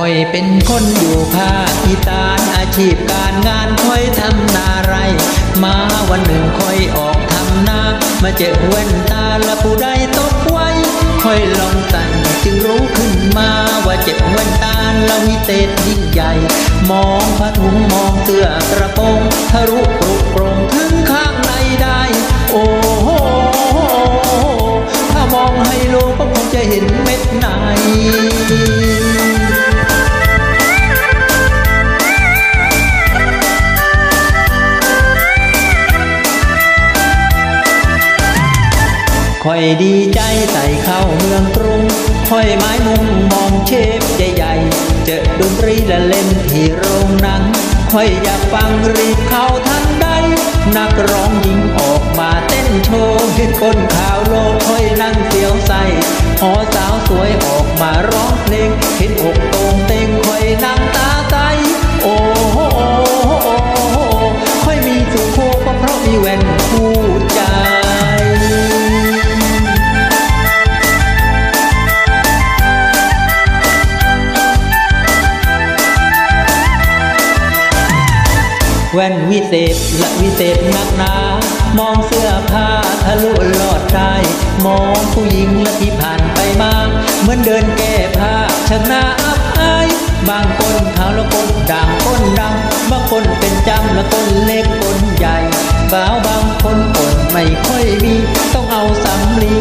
อยเป็นคนอยู่ภาคอีสานอาชีพการงานค่อยทำนาไร มาวันหนึ่งค่อยออกทำนา มาเจอแว่นตาละผู้ใดตกไว้ ค่อยลองสั่นจึงรู้ขึ้นมาว่าเจ็บแว่นตาล้ววิเศษยิ่งใหญ่ มองผ้าถุงมองเสื้อกระโปรงทะลุปรุโปรงถึงขา ค่อยดีใจใส่เข้าเมืองกรุงค่อยไม้มุงมองเชฟใหญ่ๆ เจอดนตรีและเล่นที่โรงหนังค่อยอยากฟังรีบเข้าทันใด นักร้องหญิงออกมาเต้นโชว์เห็นคนข่าวโลกค่อยนั่งเสียวใส่หอสาวสวยออกมาร้องเพลง เห็นอกโตงเต็งค่อยนั่งตาใสโอ้โหโอ้โหโอ้หค่อยมีสุโขก็เพราะมีแว่นคู่ใจ แว่นวิเศษและวิเศษนักหนา มองเสื้อผ้าทะลุหลอดชายมองผู้หญิงและที่ผ่านไปมา เหมือนเดินแก้ผ้าชนะอับอายบางคนขาวและคนด่างคนดำบางคนเป็นจำและคนเล็กคนใหญ่สาวบางคนคนไม่ค่อยมี ต้องเอาสำลี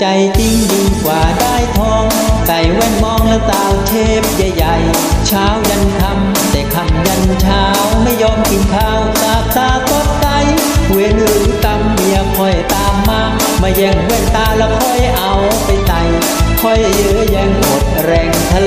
ใจจริงยิ่งกว่าได้ทอง ใส่แว่นมองแล้วตาเชฟใหญ่ๆ เช้ายันค่ำแต่ค่ำยันเช้าไม่ยอมกินข้าวตาตาตดใจเวียนหรือตำเมียคอยตามมา มาแย่งแว่นตาแล้วคอยเอาไปใส่คอยเยื้อแย่งหมดแรงทะ